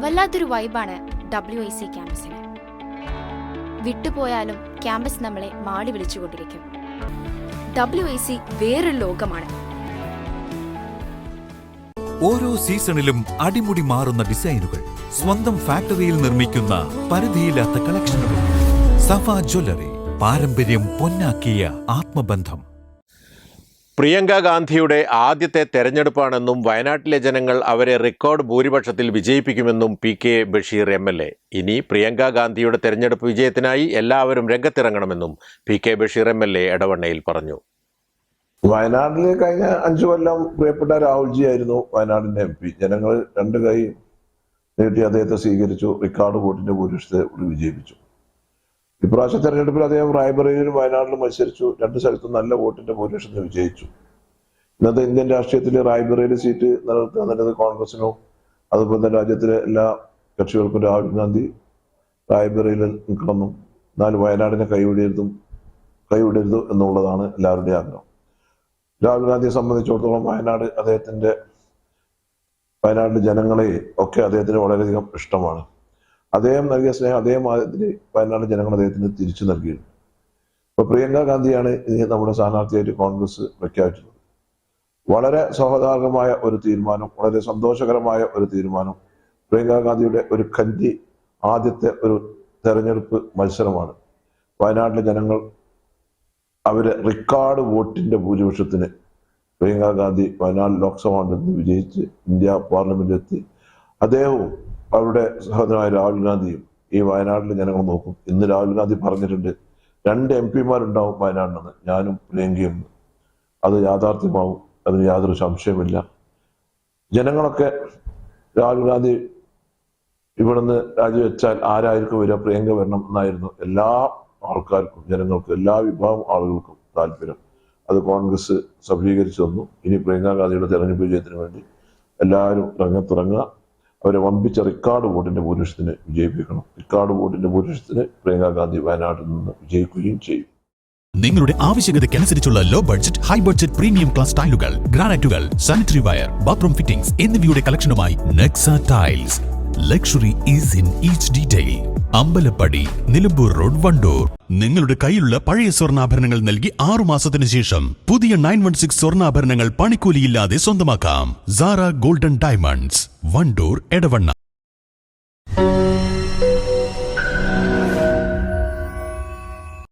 വല്ലാത്തൊരു വൈബാണ് W I C ക്യാമ്പസിന്. വിട്ടുപോയാലും ക്യാമ്പസ് നമ്മളെ മാടി വിളിച്ചുകൊണ്ടിരിക്കും. ഡബ്ല്യു ഐ സി വേറൊരു ലോകമാണ്. ഓരോ സീസണിലും അടിമുടി മാറുന്ന ഡിസൈനുകൾ സ്വന്തം ഫാക്ടറിയിൽ നിർമ്മിക്കുന്ന പരിധിയില്ലാത്ത കളക്ഷനുകൾ. സഫ ജ്വല്ലറി പാരമ്പര്യം പൊന്നാക്കിയ ആത്മബന്ധം. പ്രിയങ്ക ഗാന്ധിയുടെ ആദ്യത്തെ തെരഞ്ഞെടുപ്പാണെന്നും വയനാട്ടിലെ ജനങ്ങൾ അവരെ റെക്കോർഡ് ഭൂരിപക്ഷത്തിൽ വിജയിപ്പിക്കുമെന്നും P K Basheer M L A. ഇനി പ്രിയങ്ക ഗാന്ധിയുടെ തെരഞ്ഞെടുപ്പ് വിജയത്തിനായി എല്ലാവരും രംഗത്തിറങ്ങണമെന്നും P K Basheer M L A എടവണ്ണയിൽ പറഞ്ഞു. വയനാട്ടിൽ കഴിഞ്ഞ അഞ്ചു കൊല്ലം പ്രിയപ്പെട്ട രാഹുൽജി ആയിരുന്നു വയനാടിന്റെ എം പി. ജനങ്ങൾ രണ്ട് കൈ നീട്ടി അദ്ദേഹത്തെ സ്വീകരിച്ചു. റെക്കോർഡ് വോട്ടിന്റെ ഭൂരിപക്ഷത്തെ വിജയിപ്പിച്ചു. ഇപ്രാവശ്യ തെരഞ്ഞെടുപ്പിൽ അദ്ദേഹം റായ്ബറേലിലും വയനാട്ടിലും മത്സരിച്ചു. രണ്ട് സ്ഥലത്തും നല്ല വോട്ടിന്റെ ഭൂരിപക്ഷത്തിൽ വിജയിച്ചു. ഇന്നത്തെ ഇന്ത്യൻ രാഷ്ട്രീയത്തിൽ റായ്ബറേലി സീറ്റ് നിലനിർത്തുക എന്നുള്ളത് കോൺഗ്രസിനോ അതുപോലെ തന്നെ രാജ്യത്തിലെ എല്ലാ കക്ഷികൾക്കും രാഹുൽ ഗാന്ധി റായ്ബറേലിൽ നിൽക്കണമെന്നും എന്നാൽ വയനാടിനെ കൈവിടരുതും കൈവിടരുത് എന്നുള്ളതാണ് എല്ലാവരുടെയും ആഗ്രഹം. രാഹുൽ ഗാന്ധിയെ സംബന്ധിച്ചിടത്തോളം വയനാട് അദ്ദേഹത്തിന്റെ വയനാട്ടിലെ ജനങ്ങളെ ഒക്കെ അദ്ദേഹത്തിന് വളരെയധികം ഇഷ്ടമാണ്. അദ്ദേഹം നൽകിയ സ്നേഹം അദ്ദേഹം അതിന് വയനാട് ജനങ്ങൾ അദ്ദേഹത്തിന് തിരിച്ചു നൽകിയിട്ടുണ്ട് ഇപ്പൊ പ്രിയങ്ക ഗാന്ധിയാണ് നമ്മുടെ സ്ഥാനാർത്ഥിയായിട്ട് കോൺഗ്രസ് പ്രഖ്യാപിച്ചത് വളരെ സൗഹാർദ്ദമായ ഒരു തീരുമാനം വളരെ സന്തോഷകരമായ ഒരു തീരുമാനം പ്രിയങ്ക ഗാന്ധിയുടെ ഒരു കഞ്ചി ആദ്യത്തെ ഒരു തെരഞ്ഞെടുപ്പ് മത്സരമാണ്. വയനാട്ടിലെ ജനങ്ങൾ അവരെ റെക്കോർഡ് വോട്ടിന്റെ ഭൂരിപക്ഷത്തിന് പ്രിയങ്ക ഗാന്ധി വയനാട് ലോക്സഭാ വിജയിച്ച് ഇന്ത്യ പാർലമെന്റിലെത്തി. അദ്ദേഹവും അവരുടെ സഹോദരനായ രാഹുൽ ഗാന്ധിയും ഈ വയനാട്ടിൽ ജനങ്ങൾ നോക്കും. ഇന്ന് രാഹുൽ ഗാന്ധി പറഞ്ഞിട്ടുണ്ട് രണ്ട് എം പിമാരുണ്ടാവും വയനാടിനെന്ന് ഞാനും പ്രിയങ്കയും. അത് യാഥാർത്ഥ്യമാവും. അതിന് യാതൊരു സംശയമില്ല ജനങ്ങളൊക്കെ രാഹുൽ ഗാന്ധി ഇവിടുന്ന് രാജിവെച്ചാൽ ആരായിരിക്കും വരിക? പ്രിയങ്ക വരണം എന്നായിരുന്നു എല്ലാ ആൾക്കാർക്കും ജനങ്ങൾക്കും എല്ലാ വിഭാഗം ആളുകൾക്കും താല്പര്യം. അത് കോൺഗ്രസ് സഫലീകരിച്ചു തന്നു. ഇനി പ്രിയങ്ക ഗാന്ധിയുടെ തെരഞ്ഞെടുപ്പ് വിജയത്തിന് വേണ്ടി എല്ലാവരും രംഗത്തിറങ്ങുക. അവരെ വമ്പിച്ച റിക്കാർഡ് വോട്ടിന്റെ ഭൂരിപക്ഷത്തിന് വിജയിപ്പിക്കണം. റിക്കാർഡ് വോട്ടിന്റെ ഭൂരിപക്ഷത്തിന് പ്രിയങ്ക ഗാന്ധി വയനാട്ടിൽ നിന്ന് വിജയിക്കുകയും ചെയ്യും. നിങ്ങളുടെ ആവശ്യകതയ്ക്കനുസരിച്ചുള്ള low budget high budget premium class ടൈലുകൾ ഗ്രാനൈറ്റുകൾ സാനിറ്ററി വയർ ബാത്റൂം ഫിറ്റിംഗ്സ് എന്നിവയുടെ കളക്ഷനുമായി Nexa tiles luxury is in each detail Ambalappadi Nilambur road Wandoor. നിങ്ങളുടെ കയ്യിലുള്ള പഴയ സ്വർണാഭരണങ്ങൾ നൽകി ആറു മാസത്തിനു ശേഷം പുതിയ നയൻ വൺ സിക്സ് സ്വർണാഭരണങ്ങൾ പണിക്കൂലിയില്ലാതെ സ്വന്തമാക്കാം. Sara golden diamonds Wandoor Edavanna.